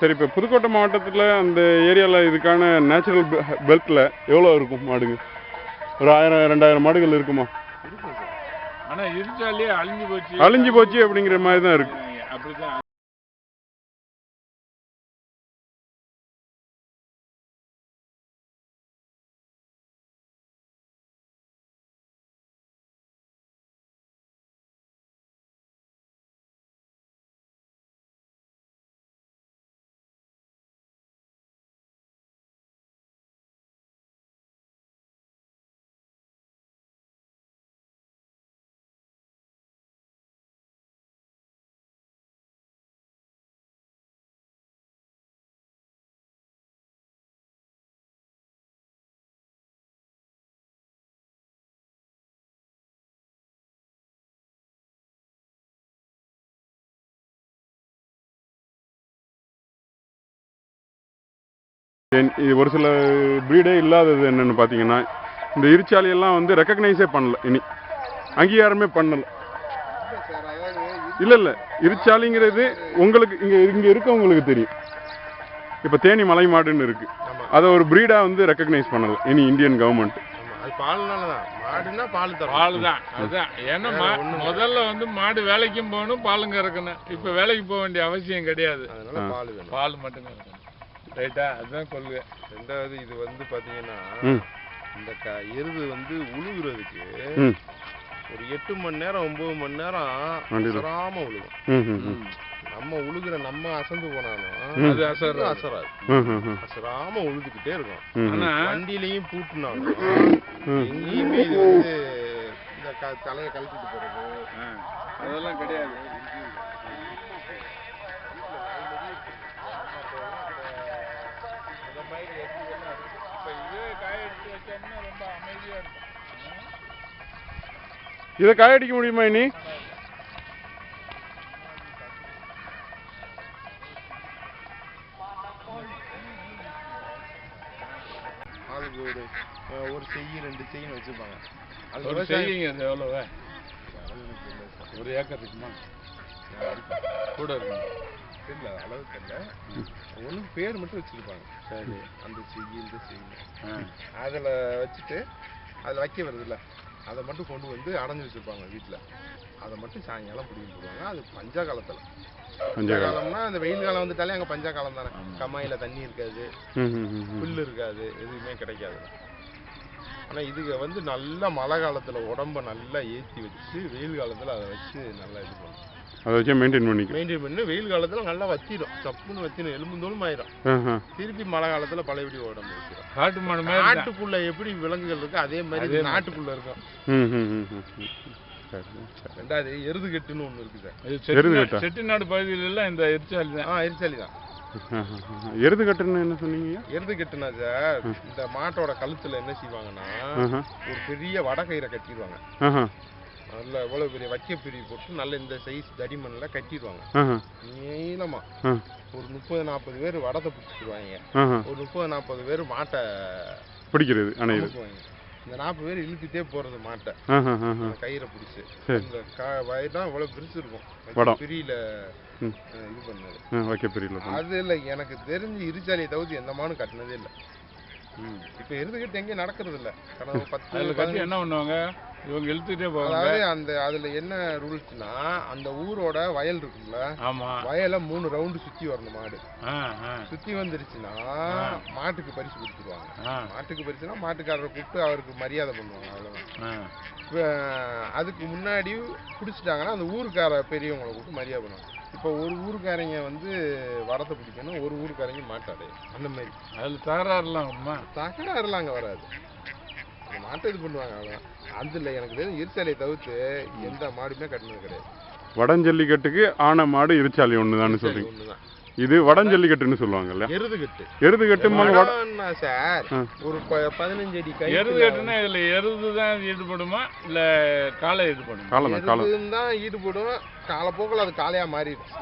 சரி இப்போ புதுக்கோட்டை மாவட்டத்தில் அந்த ஏரியாவில் இதுக்கான நேச்சுரல் பெல்ட்டில் எவ்வளோ இருக்கும் மாடுங்க? ஒரு ஆயிரம் ரெண்டாயிரம் மாடுகள் இருக்குமா? இருக்கும் சார் ஆனா இருச்சாலே அழிஞ்சு போச்சு. அழிஞ்சு போச்சு அப்படிங்கிற மாதிரி தான் இருக்கு. அப்படிதான். இது ஒரு சில ப்ரீடே இல்லாதது என்னன்னு பார்த்தீங்கன்னா இந்த இருச்சாலியெல்லாம் வந்து ரெக்கக்னைஸே பண்ணல. இனி அங்கீகாரமே பண்ணல. இல்லை இல்லை. இருச்சாலிங்கிறது உங்களுக்கு இங்கே இங்கே இருக்கவங்களுக்கு தெரியும். இப்போ தேனி மலை மாடுன்னு இருக்கு. அதை ஒரு ப்ரீடாக வந்து ரெக்கக்னைஸ் பண்ணல. இனி இந்தியன் கவர்மெண்ட் அது பால்னால தான் மாடுனா பால் தரும். பால் தான் அதுதான் ஏன்னா மா- முதல்ல வந்து மாடு வேலைக்கும் போகணும் பாலும் கறக்கணும். இப்ப வேலைக்கு போக வேண்டிய அவசியம் கிடையாது. அதனால பால் பால் மட்டும்தான். ரைட்டா அதுதான் கொள்கை. ரெண்டாவது இது வந்து பாத்தீங்கன்னா ம். இந்த க எருது வந்து உழுகுறதுக்கு ஒரு எட்டு மணி நேரம் ஒன்பது மணி நேரம். அசராம உழுகும். நம்ம உழுகுற நம்ம அசந்து போனாலும். அது அசர் அசராது. அசராம உழுதுகிட்டே இருக்கும். ஆனா வண்டியிலையும் பூட்டுனாலும் ம். எங்கேயுமே இது வந்து இந்த க- தலையை கழட்டிட்டு போறது அதெல்லாம் கிடையாது. இதை காயடிக்க முடியுமா இனி? ஒரு செய்ய ரெண்டு செய்யின்னு வச்சிருப்பாங்க. அது செய்யுங்க எவ்வளவு? ஒரு ஏக்கர் இருக்குமா? கூட இருக்கும்? தெரியல அளவு தெரியல. ஒன்றும் பேர் மட்டும் வச்சிருப்பாங்க. சரி. அந்த செய்ய இந்த செய்ய. அதில் வச்சுட்டு அதில் வைக்க வருதுல்ல. அதை மட்டும் கொண்டு வந்து அடைஞ்சு வச்சிருப்பாங்க வீட்டில் அதை மட்டும் சாயங்காலம் பிடிங்கி போடுவாங்க. அது பஞ்சா காலத்தில். பஞ்சா காலம்னா அந்த வெயில் காலம் வந்துட்டாலே அங்கே பஞ்சா காலம் தானே. கம்மாயில் தண்ணி இருக்காது. புல் இருக்காது. எதுவுமே கிடைக்காது. ஆனால் இதுக வந்து நல்லா மழை காலத்தில் உடம்ப நல்லா ஏற்றி வச்சு வெயில் காலத்தில் அதை வச்சு நல்லா இது பண்ணும் அதை வச்சே மெயின்டைன் பண்ணிக்க மெயின்டைன் பண்ணி வெயில் காலத்தில் நல்லா வச்சிடும் சப்புன்னு வச்சிடும் எலும்பு தோலும் ஆயிரும். திருப்பி மழை காலத்தில் பழையபடி உடம்பு வச்சிடும் காட்டு மாடு. நாட்டுக்குள்ள எப்படி விலங்குகள் இருக்கு அதே மாதிரி. நாட்டுக்குள்ள இருக்கும் ரெண்டாவது எருது கட்டுன்னு ஒன்று இருக்குது செட்டிநாடு கட்டா? செட்டிநாடு பகுதியில எல்லாம் இந்த எரிச்சாலி தான் ஆ எரிசலி தான். எருது கட்டுன்னு என்ன சொன்னீங்க எருது கட்டுனா சார் இந்த மாட்டோட கழுத்துல என்ன செய்வாங்கன்னா. ஒரு பெரிய வடகயிறை கட்டிடுவாங்க. நல்ல எவ்வளோ பெரிய வைக்க பிரி போட்டு நல்ல இந்த சைஸ் தடிமண்ணில் கட்டிடுவாங்க. நீளமா. ஒரு முப்பது நாற்பது பேர் வடத்தை பிடிச்சிடுவாங்க ஆஹா. ஒரு முப்பது நாற்பது பேர் மாட்டை பிடிக்கிறது அமுக்குவாங்க இந்த நாற்பது பேர் இழுத்துட்டே போறது மாட்டை. கயிறை பிடிச்சி. இந்த க வயதான் இவ்வளோ பெருசு இருக்கும். பிரியில இது பண்ணது வைக்க பெரியல அது இல்லை எனக்கு தெரிஞ்சு இருச்சாலியை தவிர்த்து எந்த மானும் கட்டினதே இல்லை. இப்போ எருதுகிட்ட எங்கேயும் நடக்கிறது இல்லை. கடந்த பத்து என்ன பண்ணுவாங்க? இவங்க இழுத்துட்டே போவாங்க. அதாவது அந்த அதுல என்ன ரூல்ஸ்னா அந்த ஊரோட வயல் இருக்கும்ல ஆமா. வயலை மூணு ரவுண்டு சுத்தி வரணும் மாடு சுத்தி வந்துருச்சுன்னா மாட்டுக்கு பரிசு கொடுத்துருவாங்க. மாட்டுக்கு பரிசுனா மாட்டுக்காரரை கூப்பிட்டு அவருக்கு மரியாதை பண்ணுவாங்க அவ்வளவுதான். அதுக்கு முன்னாடி பிடிச்சிட்டாங்கன்னா அந்த ஊருக்கார பெரியவங்களை கூப்பிட்டு மரியாதை பண்ணுவாங்க. இப்போ ஒரு ஊருக்காரங்க வந்து வரத்தை பிடிக்கணும் ஒரு ஊருக்காரங்க மாட்டாடு அந்த மாதிரி. அதுல தகராறுலாம் தகராறுலாம் அங்கே வராது. மாட்டை இது பண்ணுவாங்க அவ்வளோதான் அதில் எனக்கு தெரியும் இருசாலையை தவிர்த்து எந்த மாடுமே கட்டினது கிடையாது. வடஞ்சல்லிக்கட்டுக்கு ஆன மாடு இருச்சாலி ஒன்று தான் சொல்றீங்க. ஒன்று தான் இது வடஞ்சல்லிக்கட்டுன்னு சொல்லுவாங்கல்ல? எருது கட்டு எருது கட்டும்பாங்க வட வடம்னா சார். ஒரு ப பதினஞ்சு அடி கை எருது கட்டுனா இதுல எருது தான் ஈடுபடுமா இல்ல காளை ஈடுபடுமா? காலம் தான் காலம் எருதுன்னு தான் ஈடுபடும். காலப்போக்கில் அது காளையாக மாறிடும்.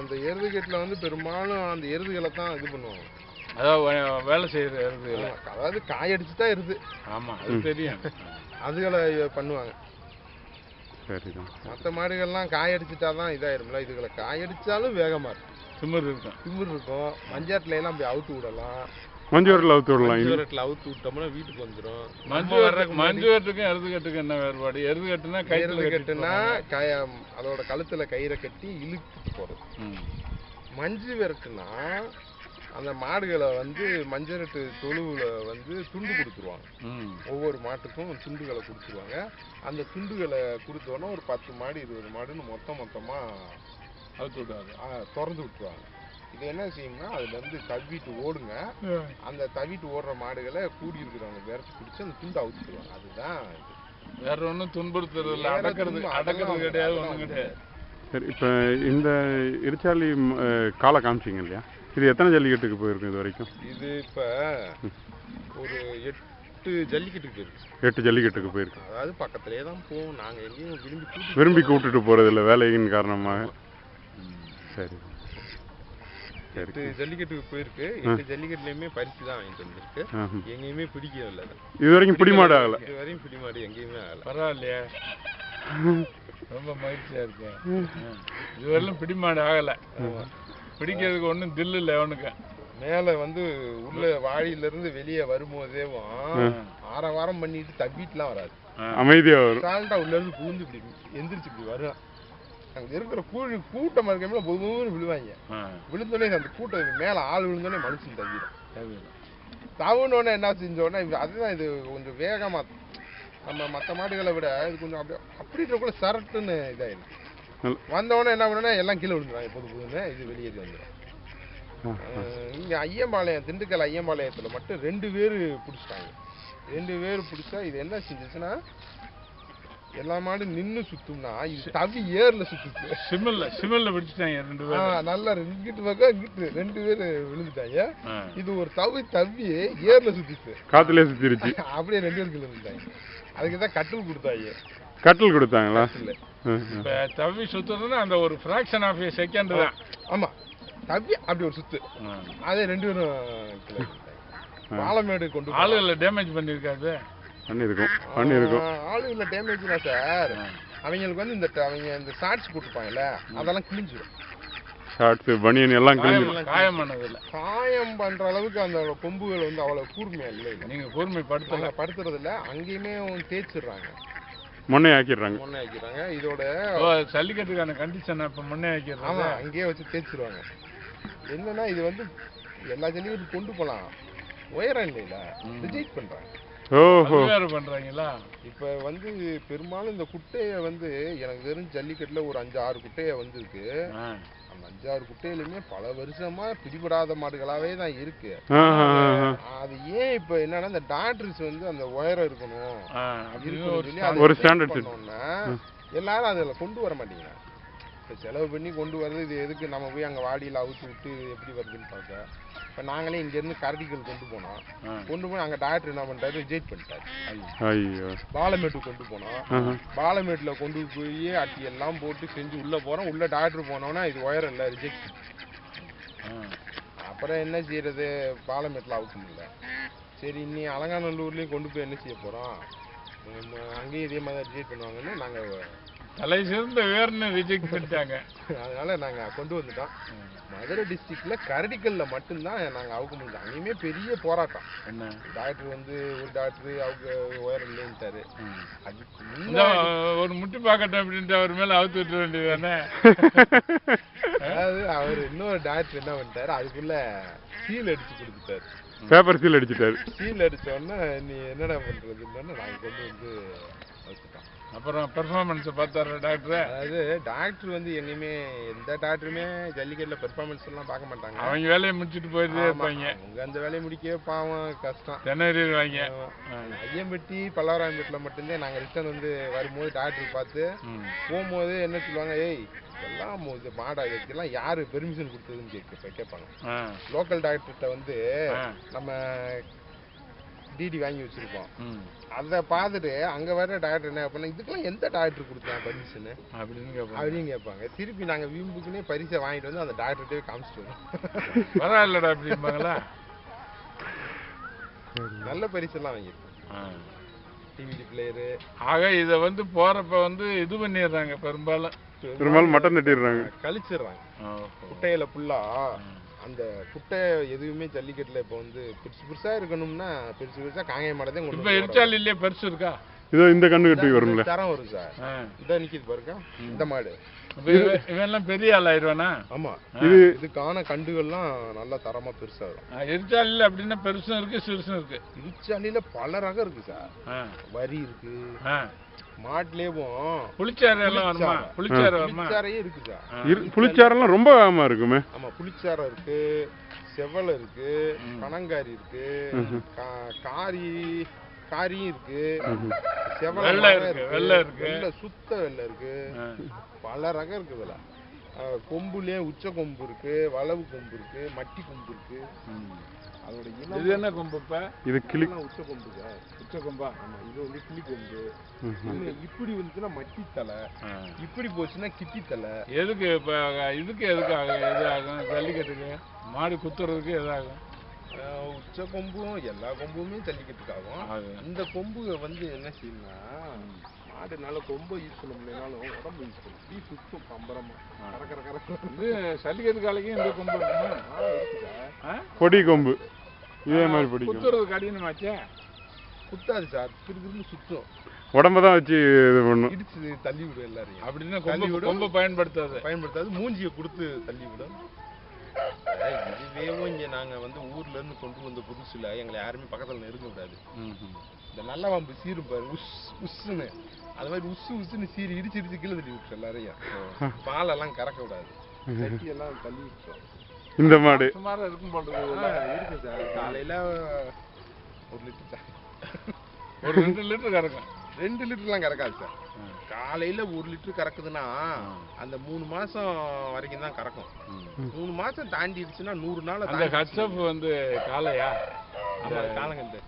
அந்த எருது கட்டில் வந்து பெரும்பாலும் அந்த எருதுகளை தான் இது பண்ணுவாங்க. அதாவது வேலை செய்யற எருது ஆமா, அதாவது காயடிச்சு தான் எருது ஆமா அது தெரியும். அதுகளை பண்ணுவாங்க. சரிதான். மற்ற மாடுகள்லாம் காயடிச்சிட்டா தான் இதாயிரும்ல இதுகளை காயடிச்சாலும் வேகமா இருக்கும். திமிர் இருக்கும். திமிர் இருக்கும். மஞ்சாட்டில எல்லாம் போய் அவுத்து விடலாம். மஞ்சூரில் அவுத்து விடலாம் மஞ்சூரட்டில் அவுத்து விட்டோம்னா வீட்டுக்கு வந்துடும் மஞ்சு மஞ்சு வெட்டுக்கும் எருதுகட்டுக்கும் என்ன வேறுபாடு? எருதுகட்டுனா கைத்துல கயிறு கட்டுனா கய அதோட கழுத்துல கயிறை கட்டி இழுத்துட்டு போறது. ம். மஞ்சு விரட்டுனா அந்த மாடுகளை வந்து மஞ்சரட்டு தொழுவுல வந்து துண்டு கொடுத்துருவாங்க. ஒவ்வொரு மாட்டுக்கும் துண்டுகளை கொடுத்துருவாங்க. அந்த துண்டுகளை கொடுத்தோன்னே ஒரு பத்து மாடு இருபது மாடுன்னு மொத்தம் மொத்தமா அவுத்து விடாது ஆ, திறந்து விட்டுருவாங்க. இது என்ன செய்யும்னா அதுல இருந்து தவிட்டு ஓடுங்க. அந்த தவிட்டு ஓடுற மாடுகளை கூடி இருக்கிறவங்க விரட்டி பிடிச்சி அந்த துண்டு அவுத்துருவாங்க. அதுதான். வேற ஒண்ணும் துன்புறுத்துறது அடக்கிறது அடக்கிறது கிடையாது ஒண்ணும் கிடையாது. சரி இப்போ இந்த இருச்சாலி காலை காமிச்சிங்க இல்லையா? இது எத்தனை ஜல்லிக்கட்டுக்கு போயிருக்கும் இது வரைக்கும்? இது இப்ப ஒரு எட்டு ஜல்லிக்கட்டுக்கு போயிருக்கு. எட்டு ஜல்லிக்கட்டுக்கு போயிருக்கு. அதாவது பக்கத்துலயே தான் போவோம். நாங்க எங்கேயும் விரும்பி விரும்பி கூப்பிட்டுட்டு போகிறதில்ல வேலையின் காரணமாக. சரி. சரி. எட்டு ஜல்லிக்கட்டுக்கு போயிருக்கு. எட்டு ஜல்லிக்கட்டுலயுமே பரிசு தான் வாங்கிட்டு வந்திருக்கு. எங்கேயுமே பிடிக்கல இது வரைக்கும் பிடிமாடு ஆகலை. இது வரையும் பிடிமாடு எங்கேயுமே ஆகல. பரவாயில்லையே. ரொம்ப மகிழ்ச்சியா இருக்கு இதுவரையிலும் பிடிமாடு ஆகல. பிடிக்கிறதுக்கு ஒண்ணும் தில்லு இல்லை அவனுக்கு. மேல வந்து உள்ள வாழியில இருந்து வெளியே வரும்போதேவும் ஆற வாரம் பண்ணிட்டு தப்பிட்டுலாம் வராது. அமைதியாக வரும். சால்ட்டா உள்ள இருந்து புகுந்து இப்படி எந்திரிச்சு இப்படி வரும் அங்க இருக்கிற கூழ் கூட்டம் இருக்கையில பொதுவும் விழுவாங்க. விழுந்தோடனே அந்த கூட்டம் மேல ஆள் விழுந்தோடனே மனுஷன் தவிரும் தவுனோடனே என்ன செஞ்சோடனே அதுதான் இது கொஞ்சம் வேகமா நம்ம மற்ற மாடுகளை விட இது கொஞ்சம் அப்படியே அப்படி கூட சரட்டுன்னு இதாயிருக்கு. நல்ல- வந்தவொடனே என்ன பண்ணா எல்லாம் கீழே விழுந்துருவாங்க. பொது புதுன்னு இது வெளியேறி வந்துடும் இங்க ஐயம்பாளையம் திண்டுக்கல் ஐயம்பாளையத்துல மட்டும் ரெண்டு பேர் பிடிச்சிட்டாங்க. ரெண்டு பேர் பிடிச்சா இது என்ன செஞ்சுச்சுன்னா எல்லா மாடும் நின்னு சுத்தும்னா இது தவி ஏர்ல சுத்துச்சு சிமில்ல சிமில்ல பிடிச்சிட்டாங்க ரெண்டு பேரும் நல்லா இங்கிட்டு பக்கம் இங்கிட்டு ரெண்டு பேர் விழுந்துட்டாங்க. இது ஒரு தவி தவி ஏர்ல சுத்திச்சு. காற்றுலேயே சுற்றிருச்சு அப்படியே ரெண்டு பேருக்கு விழுந்துட்டாங்க. அதுக்கு தான் கட்டில் கொடுத்தாங்க. கட்டில் கொடுத்தாங்களா. இப்ப தவி சுத்துறதுன்னா அந்த ஒரு ஃபிராக்ஷன் ஆஃப் செகண்ட் தான். ஆமா. தவி அப்படி ஒரு சுத்து. அதே ரெண்டு பேரும். பாலமேடு கொண்டு ஆளுகளை டேமேஜ் பண்ணிருக்காது பண்ணியிருக்கோம் பண்ணியிருக்கோம் ஆ, ஆளுங்கள டேமேஜ்னா சார். அவங்களுக்கு வந்து இந்த அவங்க இந்த ஷார்ட்ஸ் போட்டுப்பாங்கல்ல அதெல்லாம் கிழிஞ்சிடும் ஷார்ட்ஸு பனியன் எல்லாம் கிழிஞ்சு காயம் இல்ல காயம் பண்ற அளவுக்கு அந்த கொம்புகள் வந்து அவ்வளவு கூர்மையா இல்லை. நீங்க கூர்மைப்படுத்தல. நாங்க படுத்துறது இல்ல அங்கேயுமே தேய்ச்சிடுறாங்க. மொன்னை ஆக்கிடுறாங்க. முன்னே வைக்கிறாங்க இதோட ஜல்லிக்கட்டுக்கான கண்டிஷன் அப்ப முன்னே ஆமா அங்கேயே வச்சு தேய்ச்சிருவாங்க. என்னன்னா இது வந்து எல்லா ஜல்லிக்கட்டு கொண்டு போலாம். உயரம் இல்லைல்ல ரிஜெக்ட் பண்றாங்க. ஓஹோ. பண்றாங்களா? இப்ப வந்து பெரும்பாலும் இந்த குட்டையை வந்து எனக்கு தெரிஞ்ச ஜல்லிக்கட்டுல ஒரு அஞ்சு ஆறு குட்டையை வந்திருக்கு. அந்த அஞ்சாறு குட்டையிலுமே பல வருஷமா பிடிபடாத மாடுகளாவே தான் இருக்கு. அது ஏன் இப்ப என்னன்னா இந்த டாக்டர்ஸ் வந்து அந்த உயரம் இருக்கணும். ஒரு. பண்ணோம்னா, எல்லாரும் அதுல கொண்டு வர மாட்டேங்கிறாங்க இப்ப செலவு பண்ணி கொண்டு வர்றது இது எதுக்கு? நம்ம போய் அங்க வாடியில அவுத்து விட்டு இது எப்படி வருதுன்னு பார்க்க இப்ப நாங்களே இங்க இருந்து கரடிகள் கொண்டு போனோம். கொண்டு போய் அங்க டாக்டர் என்ன பண்ணிட்டாரு ரிஜெக்ட் பண்ணிட்டாரு. ஐயோ. பாலமேட்டுக்கு கொண்டு போனோம். பாலமேட்டுல கொண்டு போய் அட்டி எல்லாம் போட்டு செஞ்சு உள்ள போறோம். உள்ள டாக்டர் போனோம்னா இது உயரம் இல்ல ரிஜெக்ட். அப்புறம் என்ன செய்யறது? பாலமேட்டில் அவுக்க முடியல. சரி இன்னி அலங்காநல்லூர்லேயும் கொண்டு போய் என்ன செய்ய போகிறோம் அங்கேயும் இதே மாதிரி ரிஜெக்ட் பண்ணுவாங்கன்னு நாங்கள் தலை சிறந்த வேர்னு ரிஜெக்ட் பண்ணிட்டாங்க அதனால நாங்கள் கொண்டு வந்துட்டோம். மதுரை டிஸ்ட்ரிக்ட்ல கரடிக்கல்ல மட்டும்தான் நாங்கள் அவுக்க முடியல. அங்கேயுமே பெரிய போராட்டம். என்ன? டாக்டர் வந்து ஒரு டாக்டர் அவங்க உயரம் இல்லைன்ட்டாரு. அதுக்கு ஒரு முட்டி பார்க்கட்டும் அப்படின்ட்டு அவர் மேல அவுத்து விட்டுற வேண்டியதானே அதாவது அவர் இன்னொரு டாக்டர் என்ன பண்ணிட்டாரு? அதுக்குள்ள சீல் அடிச்சு கொடுத்துட்டாரு. பேப்பர் சீல் அடிச்சிட்டாரு. சீல் அடிச்ச உடனே நீ என்னடா பண்றதுன்னு நாங்கள் கொண்டு வந்து வச்சுட்டோம் அப்புறம் பெர்ஃபார்மன்ஸை பார்த்தாரு டாக்டர் அதாவது டாக்டர் வந்து எங்கேயுமே எந்த டாக்டருமே ஜல்லிக்கட்டுல பெர்ஃபார்மன்ஸ் எல்லாம் பார்க்க மாட்டாங்க. அவங்க வேலையை முடிச்சுட்டு போயிட்டே இருப்பாங்க. அவங்க அந்த வேலையை முடிக்கவே பாவம் கஷ்டம். திணறிடுவாங்க ஐயம்பட்டி பல்லாவராம்பேட்டில் மட்டும்தான் நாங்கள் ரிட்டர்ன் வந்து வரும்போது டாக்டர் பார்த்து. போகும்போது என்ன சொல்லுவாங்க ஏய் எல்லாம் மு- இது மாடா இதுக்கெல்லாம் யாரு பெர்மிஷன் கொடுத்ததுன்னு கேட்க கேட்பாங்க. லோக்கல் டாக்டர்கிட்ட வந்து. நம்ம டிடி வாங்கி வச்சிருப்போம். ம். அதை பார்த்துட்டு அங்க வர டாக்டர் என்ன பண்ண இதுக்கெல்லாம் எந்த டாக்டர் கொடுத்தான் பர்மிஷன் அப்படின்னு கேட்பாங்க. அப்படின்னு கேட்பாங்க. திருப்பி நாங்க வீம்புக்குன்னே பரிசை வாங்கிட்டு வந்து அந்த டாக்டர்கிட்டே காமிச்சிட்டு வரோம் பரவாயில்லடா அப்படிம்பாங்களா நல்ல பரிசெல்லாம் வாங்கியிருக்கோம். டிவிடி பிளேயரு ஆக இதை வந்து போறப்ப வந்து இது பண்ணிடுறாங்க பெரும்பாலும். பெரும்பாலும் மட்டன் தட்டிடுறாங்க. கழிச்சிடுறாங்க. குட்டையில ஃபுல்லா அந்த குட்டை எதுவுமே ஜல்லிக்கட்டுல இப்போ வந்து பெருசு பெருசா இருக்கணும்னா பெருசு பெருசா காங்கேய மாடத்தையும் கொண்டு இப்ப வந்து எரிச்சாலிலேயே பெருசு இருக்கா? இதோ இந்த கண்ணு கட்டி வரும்ல. தரம் வரும் சார். ஆ. இந்த நிக்குது பாருங்க. இந்த மாடு. இவன்லாம் பெரிய ஆள் ஆயிடுவானா ஆமா. இது இதுக்கான கண்டுகள்லாம் நல்லா தரமா பெருசா வரும். எரிச்சாலில அப்படின்னா பெருசும் இருக்கு சிறுசும் இருக்கு. இருச்சாலியில பல ரகம் இருக்கு சார். வரி இருக்கு. மாட்டுலேயும் புளிச்சாறு. எல்லாம் வருமா? புளிச்சாறு வருமா புளிச்சாரெல்லாம் ரொம்ப ஆமா இருக்குமே. ஆமா புளிச்சாரம் இருக்கு செவலை இருக்கு பனங்காரி இருக்கு கா- காரி காரியும் இருக்கு செவலை வெள்ளை இருக்கு, வெள்ளை இருக்கு. வெள்ளை சுத்த வெள்ளை இருக்கு. பல ரகம் இருக்கு இதுல ஆ, கொம்புலயே உச்ச கொம்பு இருக்கு வளவு கொம்பு இருக்கு மட்டி கொம்பு இருக்கு. அதோட இது என்ன கொம்பு இப்ப? இது கிளி உச்ச கொம்பு உச்ச கொம்பா? ஆமா இது வந்து கிளி கொம்பு. இப்படி வந்துச்சுன்னா மட்டி தலை. இப்படி போச்சுன்னா கிட்டி தலை. எதுக்கு இப்ப இதுக்கு எதுக்கு ஆகும் எது ஆகும்? ஜல்லிக்கட்டுக்கு? மாடு குத்துறதுக்கு எதாகும் உச்ச கொம்பும் எல்லா கொம்புமே ஜல்லிக்கட்டுக்காகும் ஆகும். இந்த கொம்பு வந்து என்ன செய்யணும்னா மாடுனால கொம்பை யூஸ் பண்ண முடியலனாலும் உடம்பு யூஸ் பண்ணும் டீ சுத்தம் பம்பரமா. கறக்கற கறக்கற இது ஜல்லிக்கட்டு காலைக்கும் இந்த கொம்பு இருக்குமா? பொடி கொம்பு. இதே மாதிரி பொடி குத்துறது கடினமாச்சே. குத்தாது சார். திரும்ப சுத்தம். உடம்ப தான் வச்சு இது பண்ணும். இடிச்சு தள்ளி விடும் எல்லாரையும். அப்படின்னா தள்ளி கொம்பு விடும். கொம்பு பயன்படுத்தாது. பயன்படுத்தாது. மூஞ்சியை கொடுத்து தள்ளி விடும். இதுவேவும் இங்க நாங்க வந்து ஊர்ல இருந்து கொண்டு வந்த புதுசுல எங்களை யாருமே பக்கத்துல நெருங்க விடாது. இந்த நல்ல வம்பு சீரும் பாரு. உஸ் உஸ்ஸுன்னு. அது மாதிரி உஸ்ஸு உஸ்ஸுன்னு சீரி இடிச்சு இடிச்சு கீழே தள்ளி விட்டு எல்லாரையும். பாலெல்லாம் கறக்க விடாது எல்லாம் தள்ளி விட்டோம் இந்த மாடு. சுமாரா இருக்கும் இருக்குது இருக்கு. சார். காலையில ஒரு லிட்டர் சார். ஒரு ரெண்டு லிட்டர் கறக்கும். ரெண்டு லிட்டர்லாம் கறக்காது சார். காலையில ஒரு லிட்டர் கறக்குதுன்னா அந்த மூணு மாசம் வரைக்கும் தான் கறக்கும். மூணு மாசம் தாண்டிடுச்சுன்னா நூறு நாள் அந்த ஹட்சப் வந்து ஆமா காலங்கண்டு